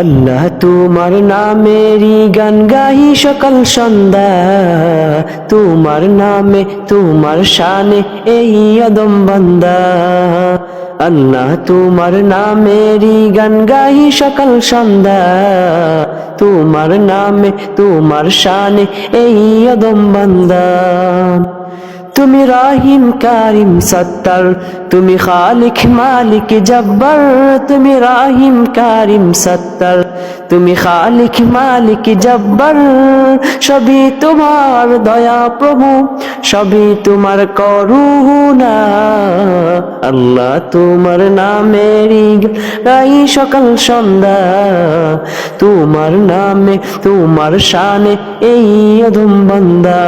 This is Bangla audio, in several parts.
আল্লাহ তোমার নামেরই গান গাই সকাল সন্ধ্যা। তোমার নামে, তোমার শানে এই আদম বান্দা। আল্লাহ তোমার নামেরই গান গাই সকাল সন্ধ্যা। তোমার নামে, তোমার শানে এই আদম বান্দা। তুমি রাহিম কারিম সত্তর তুমি খালিক মালিক জব্বর তুমি রাহিম কারিম সত্তর তুমি খালিক মালিক জব্বর সবই তোমার দয়া প্রভু সবই তোমার করুণা। আল্লাহ তোমার নামেরই গাই সকাল সন্ধ্যা। তোমার নামে, তোমার শানে এই অধম বান্দা।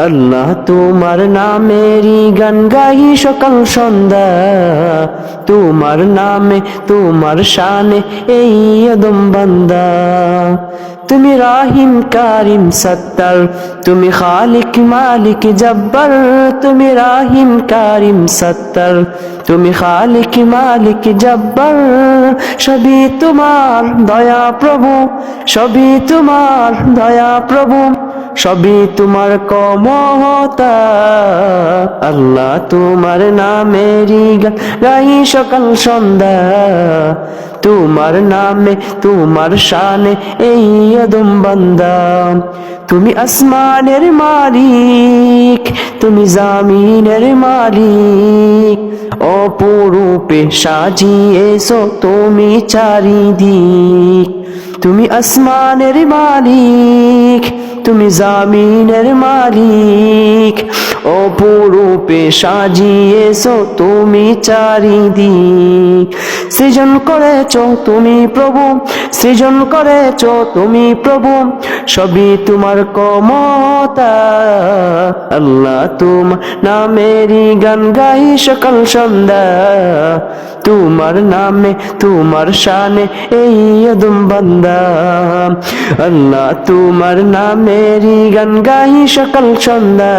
আল্লাহ তোমার নামেরই গান গাই সকাল সন্ধ্যা। তোমার নামে, তোমার শানে এই অদম বান্দা। তুমি রাহিম, কারিম সত্তর তুমি খালিক, মালিক, জব্বর। তুমি রাহিম, কারিম সত্তর তুমি খালিক, মালিক, জব্বর। সবই তোমার দয়া প্রভু, সবই তোমার দয়া প্রভু, সবই তোমার কমতা আল্লাহ তোমার নামেরই গান, গাই সকাল সন্ধ্যা। তোমার নামে, তোমার শানে, এই আদম বান্দা। তুমি আসমানের মালিক, তুমি জামিনের মালিক। অপরূপে সাজিয়েছ তুমি চারিদিক। তুমি আসমানের মালিক, তুমি জামিনের মালিক। অপরূপে সাজিয়েছো তুমি চারিদিক। সৃজন করেছ তুমি প্রভু, সৃজন করেছ তুমি প্রভু, সবই তোমার কমতা আল্লাহ তোমার নামেরই গান গাই সকাল সন্ধ্যা। তোমার নামে, তোমার শানে, এই আদম বান্দা। আল্লাহ তোমার নামেরই গান গাই সকাল সন্ধ্যা।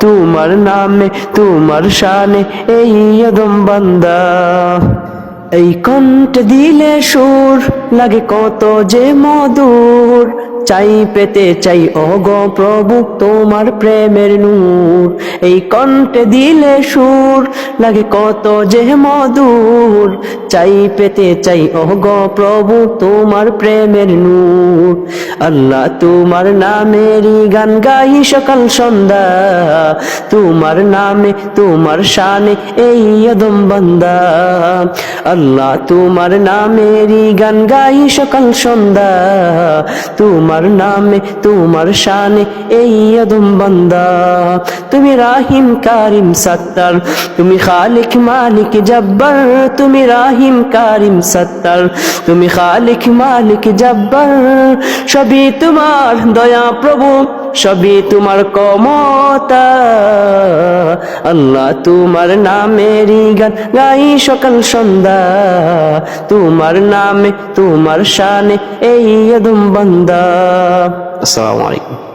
তোমার নামে, তোমার শানে, এই আদম বান্দা। এই কণ্ঠ দিলে সুর, লাগে কত যে মধুর। চাই, পেতে চাই অগ প্রভু, তোমার প্রেমের নূর। এই কণ্ঠে দিলে সুর, লাগে কত যে মধুর। চাই, পেতে চাই অগ প্রভু, তোমার প্রেমের নূর। আল্লাহ, তোমার নামেরই গান গাই সকাল সন্ধ্যা। তোমার নামে, তোমার শানে এই আদম বান্দা। আল্লাহ, তোমার নামেরই গান গাই সকাল সন্ধ্যা। তোমার নামে, তোমার শানে, এই আদম বান্দা। তুমি রাহিম, কারিম, সত্তার। তুমি খালিক, মালিক, জব্বর। তুমি রাহিম, কারিম, সত্তার। তুমি খালিক, মালিক, জব্বর। সবই তোমার দয়া প্রভু। সবই তোমার কমতা আল্লাহ তোমার নামেরই গান গাই সকাল সন্ধ্যা। তোমার নামে, তোমার শানে এই আদম বান্দা। আসসালামু আলাইকুম।